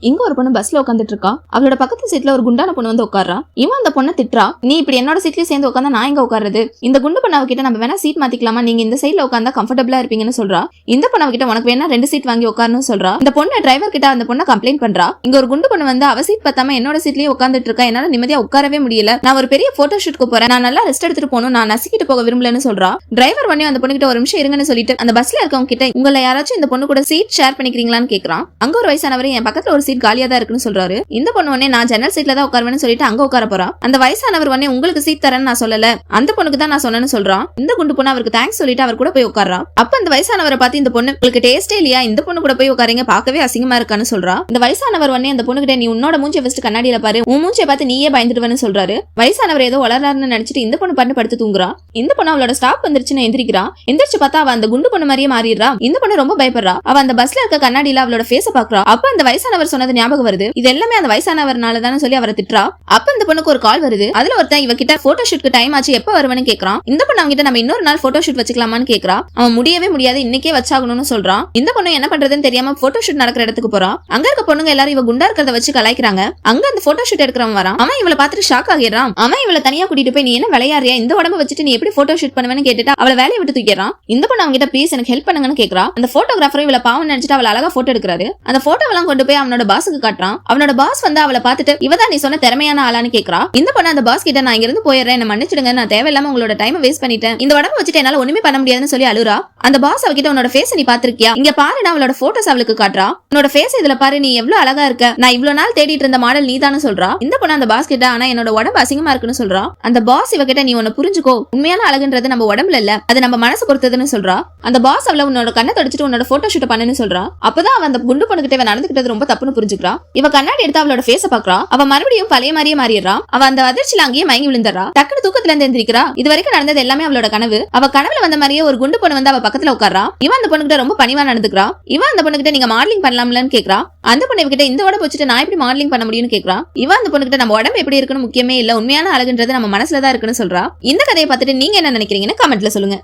இங்க ஒரு பொண்ணு பஸ்ல உட்காந்துட்டு இருக்கா அவளோட பக்கத்து சீட்ல ஒரு குண்டான பொண்ணு வந்து உட்கார்றா இவன் அந்த பொண்ணை திட்டுறா. நீ இப்படி என்னோட சீட்லயே சேர்ந்து உட்காந்தா நான் எங்க உட்காருறது இந்த குண்டு பொண்ணு கிட்ட நம்ம வேணா சீட் மாத்திக்கலாமா? நீங்க இந்த சைட்ல உட்காந்தா கம்ஃபர்டபுளா இருப்பீங்கன்னு சொல்றா. இந்த பொண்ணு கிட்ட உனக்கு வேணா ரெண்டு சீட் வாங்கி உட்காரணும் சொல்றா. இந்த பொண்ணு டிரைவர் கிட்ட அந்த பொண்ணை கம்ப்ளைண்ட் பண்றா. இங்க ஒரு குண்டு பொண்ணு வந்து அவ சீட் பத்தாம என்னோட சீட்லயே உட்காந்துட்டு இருக்கா என்னால நிம்மதியா உட்காரவே முடியல. நான் ஒரு பெரிய போட்டோ ஷூட்க்கு போறேன். நான் நல்லா ரெஸ்ட் எடுத்துட்டு போகணும். நான் நசிக்கிட்டு போக விரும்பலன்னு சொல்றா. டிரைவர் உடனே அந்த பொண்ணு கிட்ட ஒரு நிமிஷம் இருங்கன்னு சொல்லிட்டு அந்த பஸ்ல இருக்கவங்க கிட்ட உங்களை யாராச்சும் இந்த பொண்ணு கூட சீட் ஷேர் பண்ணிக்கிறீங்களான்னு கேக்குறான். அங்க ஒரு வயசானவர் என் பக்கத்துல ஒரு சீட் காலியா தான் இருக்குன்னு சொல்றாரு. இந்த பொண்ணு உடனே நான் ஜன்னல் சீட்ல தான் உட்காருவேன்னு சொல்லிட்டு அங்க உட்கார போறா. அந்த வயசானவர் உடனே உங்களுக்கு சீட் தரேன்னு நான் சொல்லல. அந்த பொண்ணுக்கு தான் நான் சொன்னேன்னு சொல்றான் இந்த குண்டு பொண்ணு அவருக்கு தேங்க்ஸ் சொல்லிட்டு அவர் கூட போய் உட்காரா அப்ப அந்த வயசானவரை பார்த்து இந்த பொண்ணு உங்களுக்கு டேஸ்டே இல்லையா? இந்த பொண்ணு கூட போய் உட்காரீங்க பார்க்கவே அசிங்கமா இருக்கான்னு சொல்றா. இந்த வயசானவர் உடனே அந்த பொண்ணு கிட்ட நீ உன்னோட மூஞ்சியை ஃபர்ஸ்ட் கண்ணாடியில பாரு. உன் மூஞ்சியை பார்த்து நீயே பயந்துடுவேன்னு சொல்றாரு. வயசானவர் ஏதோ வளராருன்னு நினைச்சிட்டு இந்த பொண்ணு பண்ணு படுத்து தூங்குறா. இந்த பொண்ணு அவளோட ஸ்டாப் வந்துருச்சுன்னு எந்திரிக்கிறா. எந்திரிச்சு பார்த்தா அவ அந்த குண்டு பொண்ணு மாதிரியே மாறிடுறா. இந்த பொண்ணு ரொம்ப பயப்படுறா. அவ அந்த பஸ்ல இருக்க கண்ணாடியில அவளோட ஃபேஸ பாக்குறா அப்ப அந்த வயசானவர் சொன்னது ஞாபகம் வருது. இது எல்லாமே அந்த வயசானவர்னால தானே சொல்லி அவரை திட்டுறா. அப்ப இந்த பொண்ணுக்கு ஒரு கால் வருது. அதுல ஒருத்தன் இவ கிட்ட போட்டோ ஷூட்க்கு டைம் ஆச்சு எப்ப வருவேன்னு கேக்குறான். இந்த பொண்ணு அவங்க கிட்ட நம்ம இன்னொரு நாள் போட்டோ ஷூட் வச்சுக்கலாமான்னு கேக்குறா. அவன் முடியவே முடியாது இன்னைக்கே வச்சாகணும்னு சொல்றான். இந்த பொண்ணு என்ன பண்றதுன்னு தெரியாம போட்டோ ஷூட் நடக்கிற இடத்துக்கு போறான் அங்க இருக்க பொண்ணுங்க எல்லாரும் இவ குண்டா இருக்கிறத வச்சு கலாய்க்கிறாங்க. அங்க அந்த போட்டோ ஷூட் எடுக்கிறவன் வரான். அவன் இவளை பார்த்துட்டு ஷாக் ஆகிடுறான். அவன் இவளை தனியா கூட்டிட்டு போய் நீ என்ன விளையாடுறியா? இந்த உடம்ப வச்சுட்டு நீ எப்படி போட்டோ ஷூட் பண்ணுவேன்னு கேட்டுட்டு அவளை வேலையை விட்டு தூக்கிறான் இந்த பொண்ணு அவங்க கிட்ட ப்ளீஸ் எனக்கு ஹெல்ப் பண்ணுங்கன்னு கேக்குறா. அந்த போட்டோகிராஃபரும் இவளை பாவம் நினைச்சிட்டு அவளை அழகா போட்டோ எடுக்கிறாரு. அந்த போட்டோவெல்லாம் கொண்டு போய் அவனோட பாஸுக்கு காட்டுறான். அவனோட பாஸ் வந்து அவளை பார்த்துட்டு இவதான் நீ சொன்ன திறமையான ஆளான்னு கேக்குறா? இந்த பொண்ணு அந்த பாஸ் கிட்ட நான் இங்கிருந்து போயிடுறேன். என்ன மன்னிச்சிடுங்க. நான் தேவையில்லாம உங்களோட டைம் வேஸ்ட் பண்ணிட்டேன். இந்த உடம்பு வச்சுட்டு என்னால ஒண்ணுமே பண்ண முடியாதுன்னு சொல்லி அழுறா. அந்த பாஸ் அவகிட்ட உன்னோட ஃபேஸ் நீ பாத்திருக்கியா இங்க பாரு நான் அவளோட போட்டோஸ் அவளுக்கு காட்டுறா. உன்னோட ஃபேஸ் இதுல பாரு நீ எவ்வளவு அழகா இருக்க. நான் இவ்வளவு நாள் தேடிட்டு இருந்த மாடல் நீ தானே சொல்றா. இந்த பொண்ணு அந்த பாஸ் கிட்ட ஆனா என்னோட உடம்பு அசிங்கமா இருக்குன்னு சொல்றா. அந்த பாஸ் இவகிட்ட நீ உன்ன புரிஞ்சுக்கோ. உண்மையான அழகுன்றது நம்ம உடம்புல இல்ல. அது நம்ம மனசு பொறுத்ததுன்னு சொல்றா. அந்த பாஸ் அவள உன்னோட கண்ணை தொடச்சிட்டு உன்னோட போட்டோ ஷூட் பண்ணுன்னு சொல்றா. அப்பதான் அவ அந்த குண்டு பொண்ணுகிட்ட நடந்துகிட்டது நடந்துக்கிட்டது ரொம்ப தப்புன்னு புரிஞ்சுக்கிறா. இவ கண்ணாடி எடுத்து அவளோட ஃபேஸ பாக்குறா அவ மறுபடியும் பழைய மாதிரியே மாறிடுறா. அவ அந்த அதிர்ச்சியில அங்கேயே மயங்கி விழுந்துறா டக்குனு தூக்கத்துல இருந்து எந்திரிக்கிறா. இது வரைக்கும் நடந்தது எல்லாமே அவளோட கனவு. அவ கனவுல வந்த மாதிரியே ஒரு குண்டு பொண்ணு வந்து அவ பக்கத்துல உட்கார்றா. இவன் அந்த பொண்ணுகிட்ட ரொம்ப பணிவா நடந்துக்கிறா. இவன் அந்த பொண்ணுகிட்ட நீங்க மாடலிங் பண்ணலாம்லன்னு கேக்குறா. அந்த பொண்ணு இவகிட்ட இந்த உடம்பு வச்சுட்டு நான் எப்படி மாடலிங் பண்ண முடியும்னு கேக்குறா. இவன் அந்த பொண்ணுகிட்ட நம்ம உடம்பு எப்படி இருக்குன்னு முக்கியமே இல்ல. உண்மையான அழகுன்றது நம்ம மனசுல தான் இருக்குன்னு சொல்றா. இந்த கதையை பார்த்துட்டு நீங்க என்ன நினைக்கிறீங்கன்னு கமெண்ட்ல சொல்லுங்க.